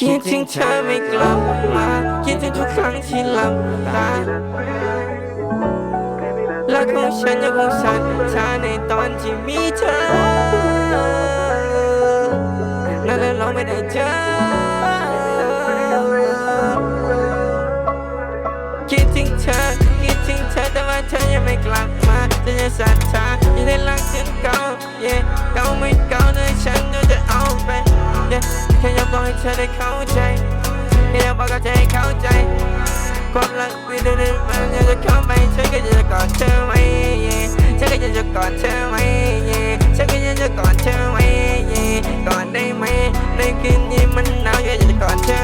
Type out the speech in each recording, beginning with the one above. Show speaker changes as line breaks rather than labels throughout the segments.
คิดถึงเธอไม่กลับมาคิดถึงทุกครั้งที่หลับตารักของฉันยังคงสั่นชาในตอนที่มีเธอนั่นแหละเราไม่ได้เจอคิดถึงเธอคิดถึงเธอแต่ว่าเธอยังไม่กลับมาฉันจะศรัทธายังได้รักฉันเก่า yeah เก่าไม่เก่า yeah แค่ยากบองให้เธอได้เข้าใจให้เราบอกกับเธอให้เข้าใจ ความรักไม่ดูดิมันอยากจะเข้าไปฉันก็จะกอดเธอไว้ yeah ฉันก็จะจะกอดเธอไว้ yeah ฉันก็จะจะกอดเธอไว้ yeah กอดได้ไหมในคืนนี้มันหนาวอยากจะกอดเธอ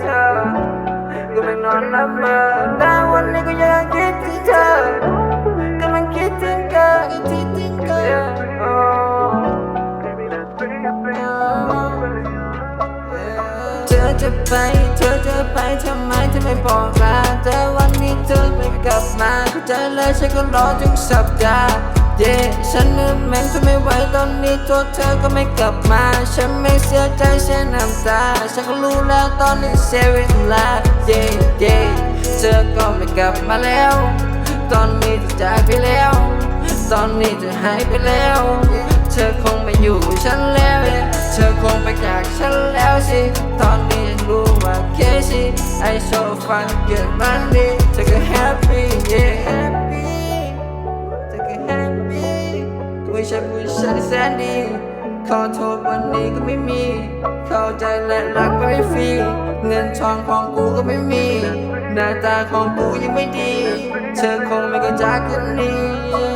เธอก็ไม่นอนหลับมาแต่วันนี้ก็ยังคิดถึงเธอกำลังคิดถึงเธอคิดถึงเธอเธอจะไป เธอจะไปทำไมเธอไม่บอกลาแต่วันนี้เธอไม่กลับมาเขาใจเลยฉันก็รอทุกสัปดาห์ เย่ฉันนึกแม่งทนไม่ไหวตอนนี้ตัวเธอก็ไม่กลับมา ฉันไม่เสียใจเสียน้ำตา ฉันก็รู้แล้วตอนนี้เสียเวลาเย่เย่เธอก็ไม่กลับมาแล้ว ตอนนี้เธอจากไปแล้ว ตอนนี้เธอหายไปแล้ว เธอคงไม่อยู่ฉันแล้ว เธอคงไปจากฉันแล้วสิ ตอนนี้ยังรู้ว่าแค่สิไอโซฟังเกิดมันดีเธอก็แฮปปี้ yeah happy เธ ไม่ใช่ผู้ชายที่แสนดีขอโทษวันนี้ก็ไม่มี เข้าใจและรักไปฟรี เงินทองของกูก็ไม่มี หน้าตาของกูยังไม่ดี เธอคงไม่กระจากกันนี้